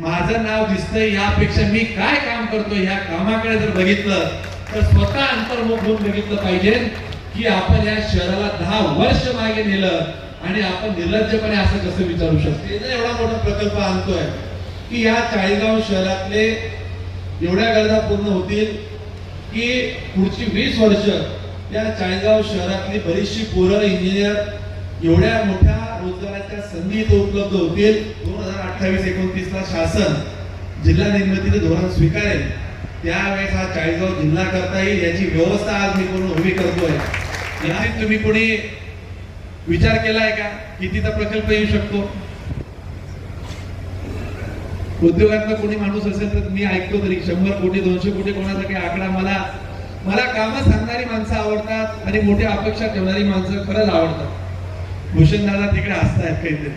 माझं नाव दिसतंय यापेक्षा मी काय काम करतो या कामाकडे जर बघितलं तर स्वतः अंतर्मुख होऊन बघितलं पाहिजे की आपण या शहराला दहा वर्ष मागे नेलं आणि आपण निर्लज्जपणे असं कसं विचारू शकतो. एवढा मोठा प्रकल्प आणतोय की या चाळीसगाव शहरातले एवढ्या गरजा पूर्ण होतील की पुढची वीस वर्ष या चाळीसगाव शहरातली बरीचशी पोरं इंजिनियर एवढ्या मोठ्या रोजगाराच्या संधी इथं उपलब्ध होतील. दोन हजार अठ्ठावीस एकोणतीस ला शासन जिल्हा निर्मितीचं धोरण स्वीकारेल. त्यावेळेस हा चाळीसगाव जिल्हा करता येईल याची व्यवस्था आज मी करून उभी करतोय. याची तुम्ही कोणी विचार केलाय का? कितीचा प्रकल्प येऊ शकतो? उद्योगातला कोणी माणूस असेल तर मी ऐकतो तरी शंभर कोटी दोनशे कोटी कोणाचा काही आकडा मला मला कामं सांगणारी माणसं आवडतात आणि मोठ्या अपेक्षा ठेवणारी माणसं खरंच आवडतात. भूषण दादा तिकडे हसतायत काहीतरी.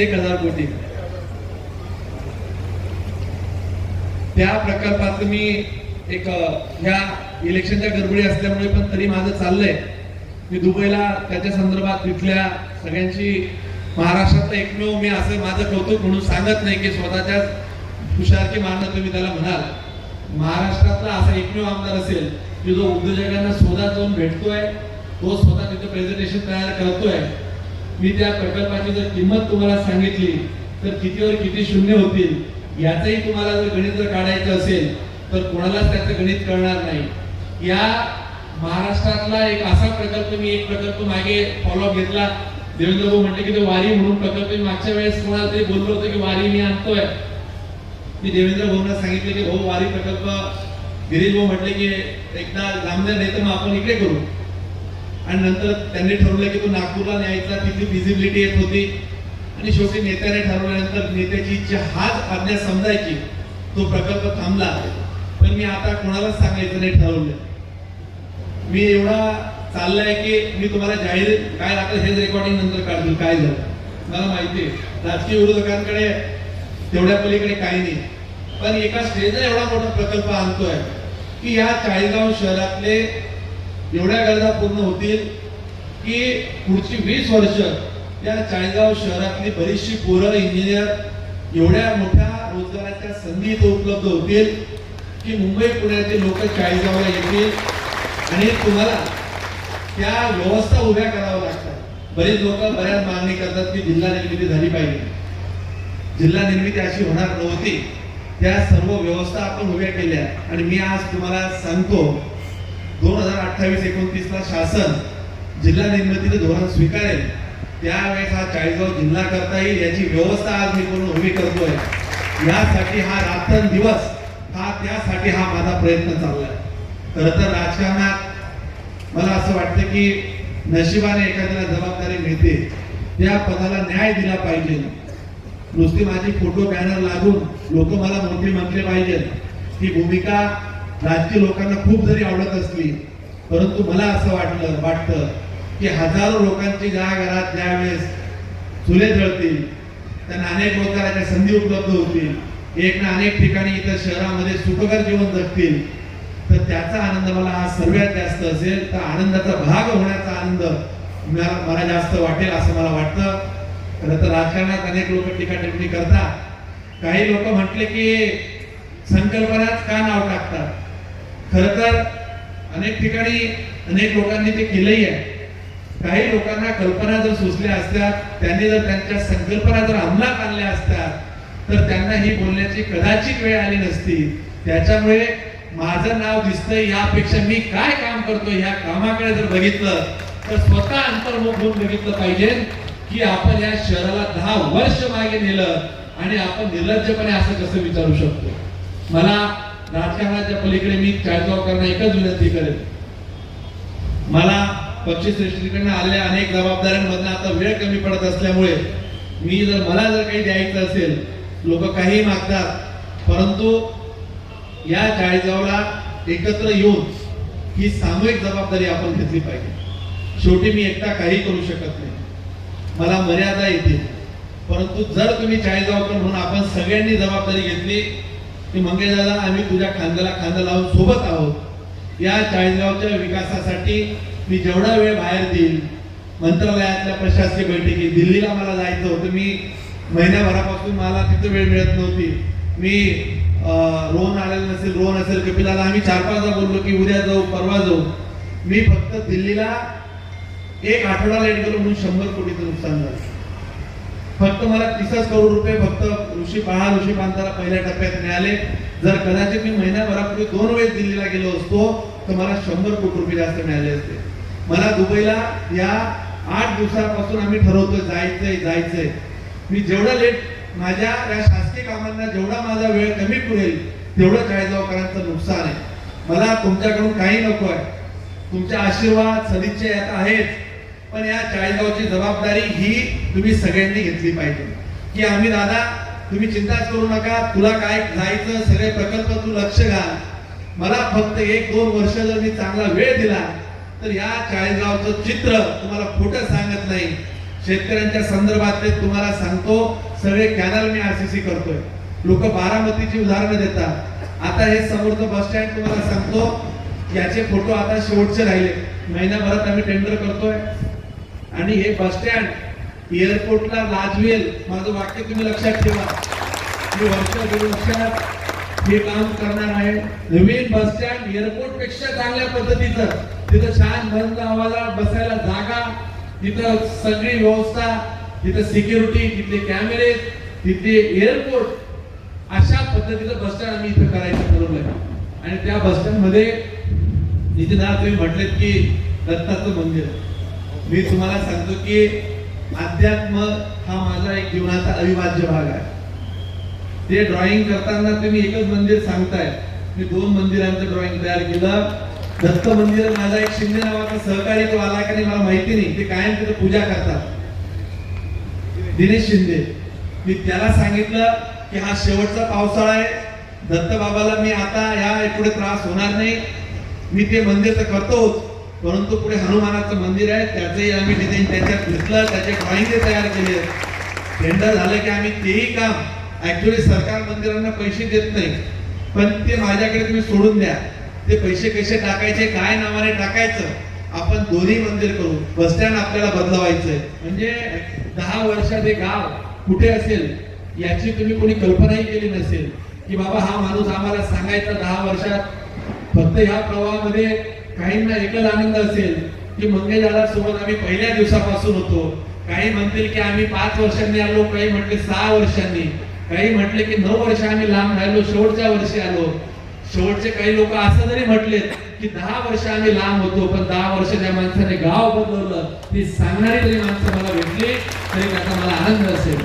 एक हजार कोटी. त्या प्रकल्पात मी एक ह्या इलेक्शनच्या गडबडी असल्यामुळे पण तरी माझं चाललंय. मी दुबईला त्याच्या संदर्भात तिथल्या सगळ्यांची महाराष्ट्रातलं एकमेव मी असं माझं कौतुक म्हणून सांगत नाही की स्वतःच्याच हुशारकी मारणं तुम्ही त्याला म्हणाल. महाराष्ट्रातला असा एकमेव आमदार असेल की जो उद्योजकांना स्वतः जाऊन भेटतोय तो स्वतः तिथं प्रेझेंटेशन तयार करतोय. मी त्या प्रकल्पाची जर किंमत तुम्हाला सांगितली तर कितीवर किती शून्य होतील याचंही तुम्हाला जर गणित जर काढायचं असेल तर कोणालाच त्याचं गणित कळणार नाही. या महाराष्ट्रातला एक असा प्रकल्प मी एक प्रकल्प मागे फॉलोअप घेतला. देवेंद्र भाऊ म्हटले की ते वारी म्हणून प्रकल्प. मी मागच्या वेळेस कोणाला तरी बोललो होतो की वारी मी आणतोय. मी देवेंद्र भाऊंना सांगितले की भाऊ वारी प्रकल्प गिरीश भाऊ म्हटले की एकदा जामदार नाही तर मग आपण इकडे करू. आणि नंतर त्यांनी ठरवलं की तो नागपूरला न्यायचा तिथे फिजिबिलिटी येत होती. आणि शेवटी नेत्याने ठरवल्यानंतर नेत्याची इच्छा हाच आज्ञा समजायची तो प्रकल्प थांबला. पण मी आता कोणालाच सांगायचं नाही ठरवलं. मी एवढा चाललाय की मी तुम्हाला जाहीर काय आता हेच रेकॉर्डिंग नंतर काढतील काय झालं. मला माहिती आहे. राजकीय विरोधकांकडे तेवढ्या पलीकडे काही नाही. पण एका स्टेजला एवढा मोठा प्रकल्प आणतोय. की या चाळीसगाव शहरातले एवढ्या गरजा पूर्ण होतील की पुढची वीस वर्ष या चाळीसगाव शहरातली बरीचशी पोरं इंजिनियर एवढ्या मोठ्या रोजगाराच्या संधी इथं उपलब्ध होतील की मुंबई पुण्याचे लोक चाळीसगावला येतील आणि तुम्हाला त्या व्यवस्था उभ्या कराव्या लागतात. बरेच लोक बऱ्याच मागणी करतात की जिल्हा निर्मिती झाली पाहिजे. जिल्हा निर्मिती अशी होणार नव्हती. त्या सर्व व्यवस्था आपण उभ्या केल्या. आणि मी आज तुम्हाला सांगतो दोन हजार अठ्ठावीस एकोणतीसला शासन जिल्हा निर्मितीचं धोरण स्वीकारेल. त्यावेळेस हा चाळीसगाव जिल्हा करता येईल याची व्यवस्था आज मी करून उभी करतोय. यासाठी हा रात्र दिवस हा त्यासाठी हा माझा प्रयत्न चाललाय. खरं तर राजकारणात मला असं वाटतं की नशिबाने एखाद्याला जबाबदारी मिळते. त्या पदाला न्याय दिला पाहिजे. नुसती माझी फोटो बॅनर लागून लोक मला मोठी म्हटले पाहिजेत. ही भूमिका राजकीय लोकांना खूप जरी आवडत असली परंतु मला असं वाटलं वाटतं की हजारो लोकांची ज्या घरात ज्या वेळेस चुले जळतील त्यांना अनेक रोजगाराच्या संधी उपलब्ध होतील एक ना अनेक ठिकाणी इथं शहरामध्ये सुखकर जीवन जगतील तर त्याचा आनंद मला आज सर्वात जास्त असेल. तर आनंदाचा भाग होण्याचा आनंद मला जास्त वाटेल असं मला वाटतं. खरं तर राजकारणात अनेक लोक टीका टिप्पणी करतात. काही लोक म्हटले की संकल्पनाच का नाव टाकतात? खरं तर अनेक ठिकाणी अनेक लोकांनी ते केलंही आहे. काही लोकांना कल्पना जर सुचल्या असत्या त्यांनी जर त्यांच्या संकल्पना जर अंमलात आणल्या असत्या तर त्यांना ही बोलण्याची कदाचित वेळ आली नसती. त्याच्यामुळे माझं नाव दिसतंय यापेक्षा मी काय काम करतो ह्या कामाकडे जर बघितलं तर स्वतः अंतर्मुख होऊन बघितलं पाहिजे. की आपण या शहराला दहा वर्ष मागे नेलं आणि आपण निर्लज्जपणे असं कसं विचारू शकतो? मला राजकारणाच्या पलीकडे मी चाळीसगावकरांना एकच विनंती करेन. मला पक्षश्रेष्ठीकडनं आलेल्या अनेक जबाबदाऱ्यांमधनं आता वेळ कमी पडत असल्यामुळे मी जर मला जर काही द्यायचं असेल लोक काही मागतात परंतु या चाळीसगावला एकत्र येऊन ही सामूहिक जबाबदारी आपण घेतली पाहिजे. शेवटी मी एकटा काही करू शकत नाही. मला मर्यादा येते. परंतु जर तुम्ही चाळीसगावकर म्हणून आपण सगळ्यांनी जबाबदारी घेतली की मंगेश दादा आम्ही तुझ्या खांद्याला खांदा लावून सोबत आहोत. या चाळीसगावच्या विकासासाठी मी जेवढा वेळ बाहेर देईल मंत्रालयातल्या प्रशासकीय बैठकी दिल्लीला मला जायचं होतं. मी महिन्याभरापासून मला तिथं वेळ मिळत नव्हती. मी रोहन आलेलं नसेल रोहन असेल कपिलाला आम्ही चार पाचदा बोललो की उद्या जाऊ परवा जाऊ. मी फक्त दिल्लीला एक आठवडा लेट गेलो म्हणून शंभर कोटीचं नुकसान झालं. फक्त मला तीसच करोड रुपये फक्त ऋषी पहा ऋषी पांताला पहिल्या टप्प्यात मिळाले. जर कदाचित मी महिन्याभरापूर्वी दोन वेळेस दिल्लीला गेलो असतो तर मला शंभर कोटी रुपये जास्त मिळाले असते. मला दुबईला या आठ दिवसापासून आम्ही ठरवतोय जायचंय जायचंय. मी जेवढं लेट माझ्या या शासकीय कामांना जेवढा माझा वेळ कमी पुरेल तेवढं चाळीसगावकरांचं नुकसान आहे. मला तुमच्याकडून काही नको आहे. तुमचे आशीर्वाद सदिच्छा यात आहेच पण या चाळीसगावची जबाबदारी ही तुम्ही सगळ्यांनी घेतली पाहिजे. की आम्ही दादा तुम्ही चिंताच करू नका तुला काय जायचं सगळे प्रकल्प तू लक्ष घाल. मला फक्त एक दोन वर्ष जर मी चांगला वेळ दिला तर या चाळीसगावचं चित्र तुम्हाला खोटं सांगत नाही. शेतकऱ्यांच्या संदर्भातले तुम्हाला सांगतो सगळे कॅनल मी आरसीसी करतोय. लोक बारामतीची उदाहरणं देतात. आता हे समोरचं बस स्टँड तुम्हाला सांगतो याचे फोटो आता शेवटचे राहिले. महिन्याभरात आम्ही टेंडर करतोय. आणि हे बस स्टँड एअरपोर्टला लाजवेल. माझं वाक्य तुम्ही लक्षात ठेवा. मी वर्ष दोन वर्षात हे काम करणार आहे. नवीन बस स्टँड एअरपोर्टपेक्षा चांगल्या पद्धतीचं. तिथं छान बंद आवाजात बसायला जागा तिथं सगळी व्यवस्था तिथं सिक्युरिटी तिथले कॅमेरे तिथले एअरपोर्ट अशा पद्धतीचं बस स्टँड आम्ही इथं करायचं ठरवलंय आणि त्या बस स्टँडमध्ये इथे तुम्ही म्हटलेत की दत्ताचं मंदिर. मी तुम्हाला सांगतो की अध्यात्म हा माझा एक जीवनाचा अविभाज्य भाग आहे. ते ड्रॉइंग करताना तुम्ही एकच मंदिर सांगताय. मी दोन मंदिरांचं ड्रॉइंग तयार केलं. दत्त मंदिर माझा एक शिंदे नावाचा सहकारी तो आला की मला माहिती नाही. ते कायम तिथे पूजा करतात. दिनेश शिंदे. मी त्याला सांगितलं की हा शेवटचा पावसाळा आहे. दत्त बाबाला मी आता या पुढे त्रास होणार नाही. मी ते मंदिर तर करतोच परंतु पुढे हनुमानाचं मंदिर आहे त्याचंही आम्ही डिझाईन त्याच्यात घेतलं त्याचे ड्रॉइंग तयार केले टेंडर झालं की आम्ही तेही काम. ऍक्च्युली सरकार मंदिरांना पैसे देत नाही. पण ते माझ्याकडे तुम्ही सोडून द्या. ते पैसे कसे टाकायचे काय नावाने टाकायचं आपण दोन्ही मंदिर करू. बस स्टँड आपल्याला बदलवायचंय. म्हणजे दहा वर्षात हे गाव कुठे असेल याची तुम्ही कोणी कल्पनाही केली नसेल की बाबा हा माणूस आम्हाला सांगायचा दहा वर्षात. फक्त ह्या प्रवाहामध्ये काहींना एकच आनंद असेल की मंगेशदादा सोबत आम्ही पहिल्या दिवसापासून होतो. काही म्हणतील की आम्ही पाच वर्षांनी आलो काही म्हटले सहा वर्षांनी. काही म्हटले की नऊ वर्ष आम्ही लांब राहिलो शेवटच्या वर्षी आलो. शेवटचे काही लोक असं जरी म्हटले की दहा वर्ष आम्ही लांब होतो पण दहा वर्ष त्या माणसाने गाव बदलवलं ती सांगणारी तरी माणसं मला भेटली तरी त्याचा मला आनंद असेल.